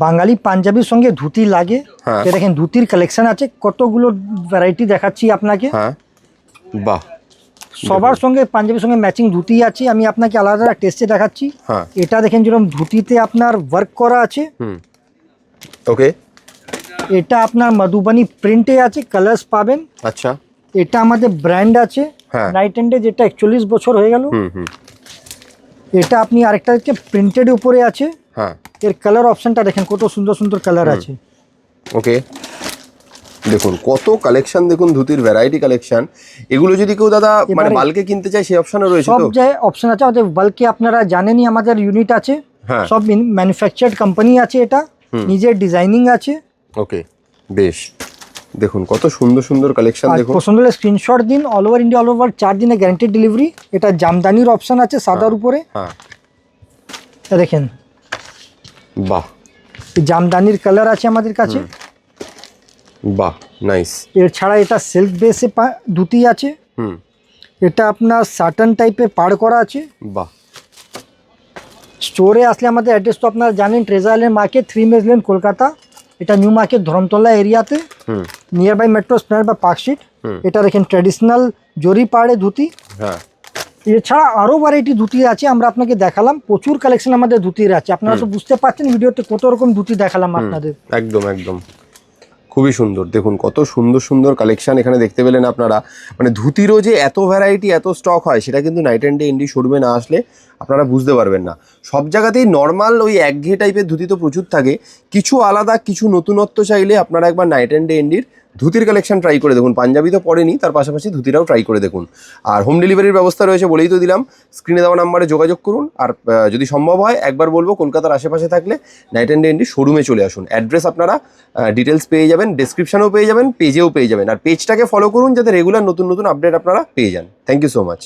বাঙালি পাঞ্জাবির সঙ্গে ধুতি লাগে। হ্যাঁ। দেখেন ধুতির কালেকশন আছে কতগুলো ভ্যারাইটি দেখাচ্ছি আপনাকে। হ্যাঁ। বাহ। সবার সঙ্গে পাঞ্জাবির সঙ্গে ম্যাচিং ধুতি আছে আমি আপনাকে আলাদা টেস্টে দেখাচ্ছি। হ্যাঁ। এটা দেখেন যেরকম ধুতিতে আপনার ওয়ার্ক করা আছে। হুম। ওকে এটা আপনার মধুবনী প্রিন্টে আছে কালার্স পাবেন। আচ্ছা। এটা আমাদের ব্র্যান্ড আছে। নাইট এন্ডে যেটা একচল্লিশ বছর হয়ে গেল। হুম হুম। এটা আপনি আরেকটা প্রিন্টেড উপরে আছে। হ্যাঁ। এর কালার অপশনটা দেখেন কত সুন্দর সুন্দর কালার আছে। ওকে দেখুন কত কালেকশন দেখুন ধুতির ভ্যারাইটি কালেকশন এগুলো যদি কেউ দাদা মানে বালকে কিনতে চায় সেই অপশনও রয়েছে সব জায়গায় অপশন আছে আমাদের বাল্কে আপনারা জানেনই আমাদের ইউনিট আছে। হ্যাঁ। সব ম্যানুফ্যাকচার্ড কোম্পানি আছে এটা। নিজের ডিজাইনিং আছে। ওকে বেশ। দেখুন কত সুন্দর সুন্দর কালেকশন দেখুন। পছন্দ হলে স্ক্রিনশট দিন all over India all over চার দিনে গ্যারান্টি ডেলিভারি এটা জামদানির অপশন আছে সাদার উপরে। হ্যাঁ। দেখেন বাহ। জামদানির কালার আছে আমাদের কাছে। বাহ নাইস এর ছাড়া এটা সিল্ক বেসে ধুতি আছে। হুম। এটা আপনার সাটন টাইপের পাড় করা আছে। বাহ। স্টোরে আসলে আমাদের অ্যাড্রেস তো আপনারা জানেন Treasure Island market three Madge lane Kolkata. এটা নিউ মার্কেট ধরমতলা এরিয়াতে। Hmm. Near by metro spend বা পার্ক স্ট্রিট হুম। এটা দেখেন ট্র্যাডিশনাল জরি পাড়ে ধুতি। হ্যাঁ। এছাড়া আরও ভ্যারাইটি ধুতি আছে আমরা আপনাকে দেখালাম। প্রচুর কালেকশন আমাদের ধুতির আছে। আপনারা তো বুঝতে পারছেন ভিডিওতে কত রকম ধুতি দেখালাম আপনাদের। একদম একদম। খুবই সুন্দর। দেখুন কত সুন্দর সুন্দর কালেকশন এখানে দেখতে পেলেন আপনারা। মানে ধুতিরও যে এত ভ্যারাইটি এত স্টক হয় সেটা কিন্তু নাইট অ্যান্ড ডে ইন্ডি শোরুমে না আসলে আপনারা বুঝতে পারবেন না। সব জায়গাতেই নর্মাল ওই একঘেয়ে টাইপের ধুতি তো প্রচুর থাকে। কিছু আলাদা কিছু নতুনত্ব চাইলে আপনারা একবার নাইট অ্যান্ড ডে ইন্ডির ধুতির কালেকশন ট্রাই করে দেখুন। পাঞ্জাবি তো পড়েনি তার পাশাপাশি ধুতিরাও ট্রাই করে দেখুন। আর হোম ডেলিভারির ব্যবস্থা রয়েছে বলেই তো দিলাম। স্ক্রিনে দেওয়া নাম্বারে যোগাযোগ করুন। আর যদি সম্ভব হয়, একবার বলব, কলকাতার আশেপাশে থাকলে নাইট অ্যান্ড ডে শোরুমে চলে আসুন। অ্যাড্রেস আপনারা ডিটেলস পেয়ে যাবেন ডেসক্রিপশনেও পেয়ে যাবেন পেজেও পেয়ে যাবেন। আর পেজটাকে ফলো করুন, যাতে রেগুলার নতুন নতুন আপডেট আপনারা পেয়ে যান। Thank you so much